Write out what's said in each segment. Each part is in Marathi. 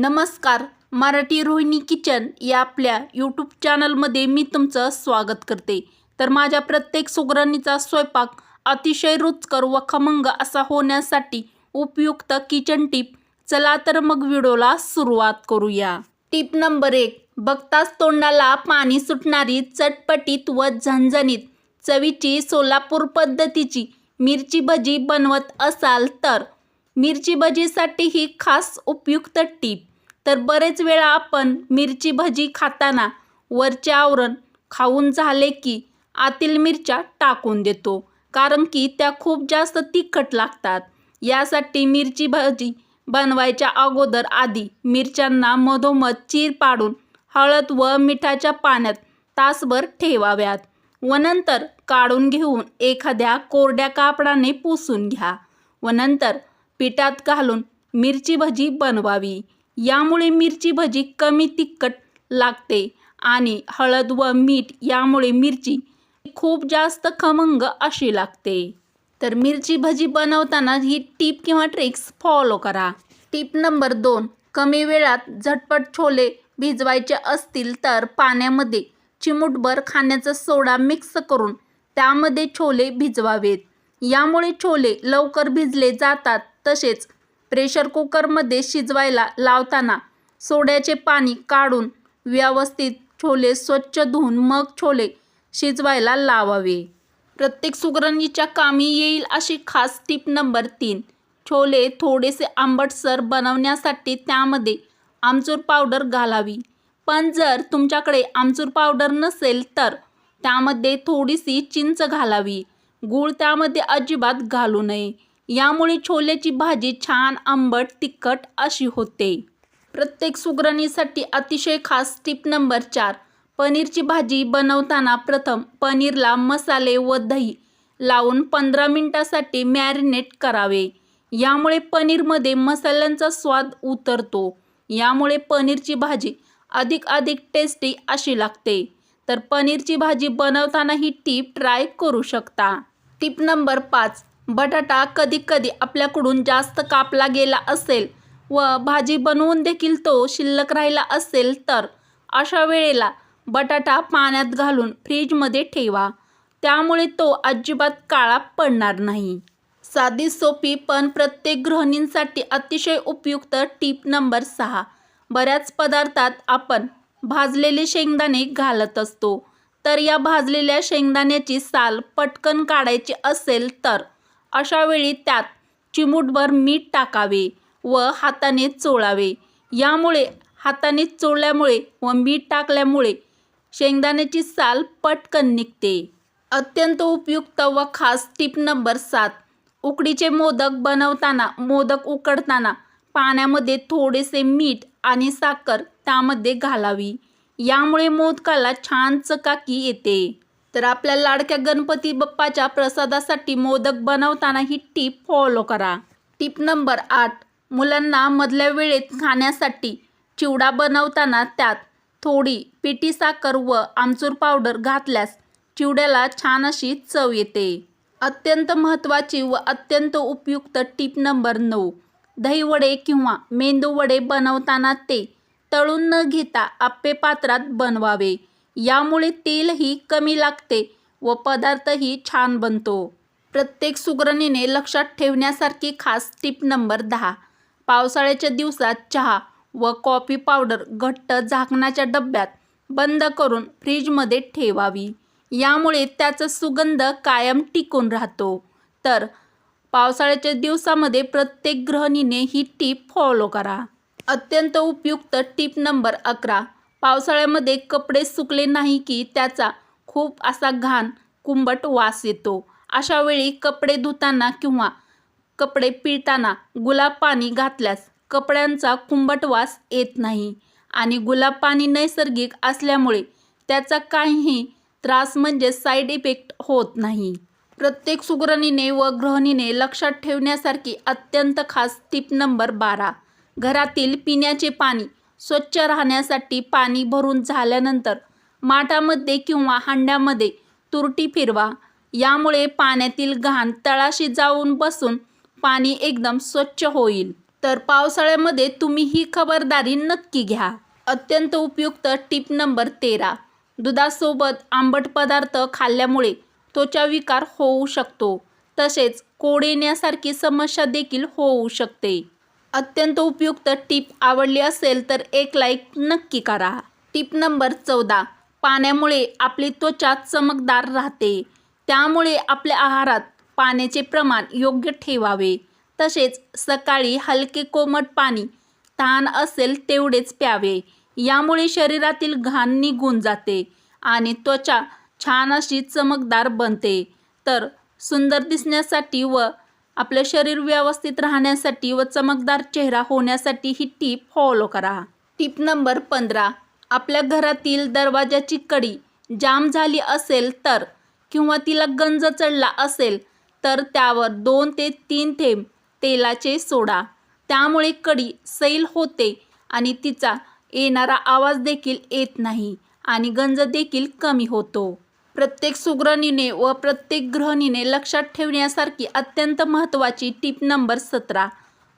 नमस्कार मराठी रोहिणी किचन या आपल्या यूट्यूब चॅनलमध्ये मी तुमचं स्वागत करते. तर माझ्या प्रत्येक सुगरणीचा स्वयंपाक अतिशय रुचकर व खमंग असा होण्यासाठी उपयुक्त किचन टीप. चला तर मग व्हिडिओला सुरुवात करूया. टीप नंबर एक बघताच तोंडाला पाणी सुटणारी चटपटीत व झणझणीत चवीची सोलापूर पद्धतीची मिरची भजी बनवत असाल तर मिरची भजीसाठी ही खास उपयुक्त टीप. तर बरेच वेळा आपण मिरची भजी खाताना वरचे आवरण खाऊन झाले की आतील मिरच्या टाकून देतो कारण की त्या खूप जास्त तिखट लागतात. यासाठी मिरची भजी बनवायच्या अगोदर आधी मिरच्यांना मधोमध चीर पाडून हळद व मिठाच्या पाण्यात तासभर ठेवाव्यात व नंतर काढून घेऊन एखाद्या कोरड्या कापडाने पुसून घ्या व नंतर पिठात घालून मिरची भजी बनवावी. यामुळे मिरची भजी कमी तिखट लागते आणि हळद व मीठ यामुळे मिरची खूप जास्त खमंग अशी लागते. तर मिरची भजी बनवताना ही टीप किंवा ट्रिक्स फॉलो करा. टीप नंबर दोन कमी वेळात झटपट छोले भिजवायचे असतील तर पाण्यामध्ये चिमूटभर खाण्याचा सोडा मिक्स करून त्यामध्ये छोले भिजवावेत. यामुळे छोले लवकर भिजले जातात तसेच प्रेशर कुकरमध्ये शिजवायला लावताना सोड्याचे पाणी काढून व्यवस्थित छोले स्वच्छ धुवून मग छोले शिजवायला लावावे. प्रत्येक सुगरणीच्या कामी येईल अशी खास टीप नंबर तीन. छोले थोडेसे आंबटसर बनवण्यासाठी त्यामध्ये आमचूर पावडर घालावी. पण जर तुमच्याकडे आमचूर पावडर नसेल तर त्यामध्ये थोडीशी चिंच घालावी. गूळ त्यामध्ये अजिबात घालू नये. यामुळे छोल्याची भाजी छान आंबट तिखट अशी होते. प्रत्येक सुगरणीसाठी अतिशय खास टीप नंबर चार. पनीरची भाजी बनवताना प्रथम पनीरला मसाले व दही लावून पंधरा मिनटासाठी मॅरिनेट करावे. यामुळे पनीरमध्ये मसाल्यांचा स्वाद उतरतो. यामुळे पनीरची भाजी अधिक अधिक टेस्टी अशी लागते. तर पनीरची भाजी बनवताना ही टीप ट्राय करू शकता. टीप नंबर पाच. बटाटा कधी कधी आपल्याकडून जास्त कापला गेला असेल व भाजी बनवून देखील तो शिल्लक राहिला असेल तर अशा वेळेला बटाटा पाण्यात घालून फ्रीजमध्ये ठेवा. त्यामुळे तो अजिबात काळा पडणार नाही. साधी सोपी पण प्रत्येक गृहिणींसाठी अतिशय उपयुक्त टीप नंबर सहा. बऱ्याच पदार्थात आपण भाजलेले शेंगदाणे घालत असतो. तर या भाजलेल्या शेंगदाण्याची साल पटकन काढायची असेल तर अशावेळी त्यात चिमूटभर मीठ टाकावे व हाताने चोळावे. यामुळे हाताने चोळल्यामुळे व मीठ टाकल्यामुळे शेंगदाण्याची साल पटकन निघते. अत्यंत उपयुक्त व खास टीप नंबर सात. उकडीचे मोदक बनवताना मोदक उकडताना पाण्यामध्ये थोडेसे मीठ आणि साखर त्यामध्ये घालावी. यामुळे मोदकाला छान चकाकी येते. तर आपल्या लाडक्या गणपती बाप्पाच्या प्रसादासाठी मोदक बनवताना ही टीप फॉलो करा. टीप नंबर आठ मुलांना मधल्या वेळेत खाण्यासाठी चिवडा बनवताना त्यात थोडी पिठी साखर व आमचूर पावडर घातल्यास चिवड्याला छान अशी चव येते. अत्यंत महत्त्वाची व अत्यंत उपयुक्त टीप नंबर नऊ दहीवडे किंवा मेंदूवडे बनवताना ते तळून न घेता आप्पे पात्रात बनवावे. यामुळे तेलही कमी लागते व पदार्थही छान बनतो. प्रत्येक सुगरणीने लक्षात ठेवण्यासारखी खास टीप नंबर दहा. पावसाळ्याच्या दिवसात चहा व कॉफी पावडर घट्ट झाकणाच्या डब्यात बंद करून फ्रीजमध्ये ठेवावी. यामुळे त्याचा सुगंध कायम टिकून राहतो. तर पावसाळ्याच्या दिवसामध्ये प्रत्येक गृहिणीने ही टीप फॉलो करा. अत्यंत उपयुक्त टीप नंबर अकरा. पावसाळ्यामध्ये कपडे सुकले नाही की त्याचा खूप असा घाण कुंबट वास येतो. अशा वेळी कपडे धुताना किंवा कपडे पिळताना गुलाब पाणी घातल्यास कपड्यांचा कुंबट वास येत नाही आणि गुलाब पाणी नैसर्गिक असल्यामुळे त्याचा काहीही त्रास म्हणजे साईड इफेक्ट होत नाही. प्रत्येक सुगरणीने व गृहिणीने लक्षात ठेवण्यासारखी अत्यंत खास टीप नंबर बारा. घरातील पिण्याचे पाणी स्वच्छ राहण्यासाठी पाणी भरून झाल्यानंतर माठामध्ये किंवा हांड्यामध्ये तुरटी फिरवा. यामुळे पाण्यातील घाण तळाशी जाऊन बसून पाणी एकदम स्वच्छ होईल. तर पावसाळ्यामध्ये तुम्ही ही खबरदारी नक्की घ्या. अत्यंत उपयुक्त टीप नंबर तेरा. दुधासोबत आंबट पदार्थ खाल्ल्यामुळे त्वचा विकार होऊ शकतो. तसेच कोड येण्यासारखी समस्या देखील होऊ शकते. अत्यंत उपयुक्त टीप आवडली असेल तर एक लाईक नक्की करा. टीप नंबर चौदा. पाण्यामुळे आपली त्वचा चमकदार राहते. त्यामुळे आपल्या आहारात पाण्याचे प्रमाण योग्य ठेवावे. तसेच सकाळी हलके कोमट पाणी तहान असेल तेवढेच प्यावे. यामुळे शरीरातील घाण निघून जाते आणि त्वचा छान अशी चमकदार बनते. तर सुंदर दिसण्यासाठी व आपलं शरीर व्यवस्थित राहण्यासाठी व चमकदार चेहरा होण्यासाठी ही टीप फॉलो करा. टीप नंबर पंधरा आपल्या घरातील दरवाजाची कडी जाम झाली असेल तर किंवा तिला गंज चढला असेल तर त्यावर दोन ते तीन थेंब तेलाचे सोडा. त्यामुळे कडी सैल होते आणि तिचा येणारा आवाज देखील येत नाही आणि गंज देखील कमी होतो. प्रत्येक सुग्रणीने व प्रत्येक गृहिणीने लक्षात ठेवण्यासारखी अत्यंत महत्त्वाची टीप नंबर सतरा.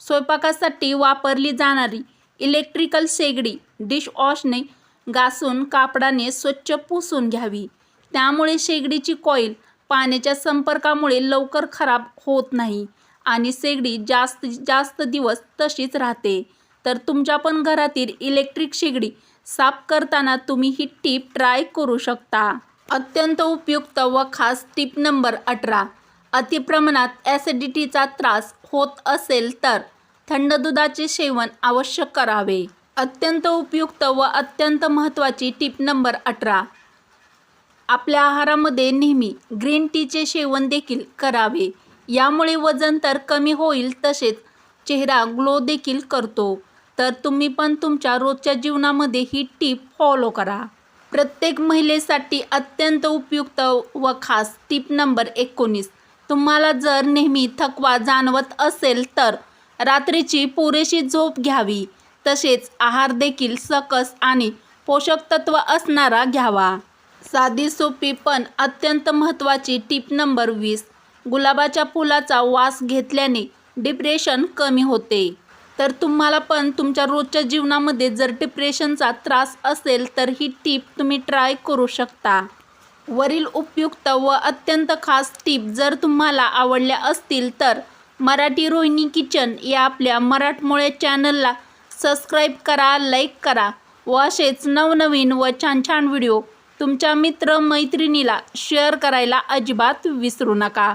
स्वयंपाकासाठी वापरली जाणारी इलेक्ट्रिकल शेगडी डिशवॉशने घासून कापडाने स्वच्छ पुसून घ्यावी. त्यामुळे शेगडीची कॉईल पाण्याच्या संपर्कामुळे लवकर खराब होत नाही आणि शेगडी जास्त जास्त दिवस तशीच राहते. तर तुमच्या पण घरातील इलेक्ट्रिक शेगडी साफ करताना तुम्ही ही टीप ट्राय करू शकता. अत्यंत उपयुक्त व खास टीप नंबर अठरा. अतिप्रमाणात ॲसिडिटीचा त्रास होत असेल तर थंड दुधाचे सेवन आवश्यक करावे. अत्यंत उपयुक्त व अत्यंत महत्त्वाची टीप नंबर अठरा. आपल्या आहारामध्ये नेहमी ग्रीन टीचे सेवन देखील करावे. यामुळे वजन तर कमी होईल तसेच चेहरा ग्लो देखील करतो. तर तुम्ही पण तुमच्या रोजच्या जीवनामध्ये ही टीप फॉलो करा. प्रत्येक महिलेसाठी अत्यंत उपयुक्त व खास टीप नंबर एकोणीस. तुम्हाला जर नेहमी थकवा जाणवत असेल तर रात्रीची पुरेशी झोप घ्यावी. तसेच आहार देखील सकस आणि पोषक तत्व असणारा घ्यावा. साधी सोपी पण अत्यंत महत्त्वाची टीप नंबर वीस. गुलाबाच्या फुलाचा वास घेतल्याने डिप्रेशन कमी होते. तर तुम्हाला पण तुमच्या रोजच्या जीवनामध्ये जर डिप्रेशनचा त्रास असेल तर ही टीप तुम्ही ट्राय करू शकता. वरील उपयुक्त व अत्यंत खास टीप जर तुम्हाला आवडल्या असतील तर मराठी रोहिणी किचन या आपल्या मराठमोळे चॅनलला सबस्क्राईब करा लाईक करा व असेच नवनवीन व छान छान व्हिडिओ तुमच्या मित्र मैत्रिणीला शेअर करायला अजिबात विसरू नका.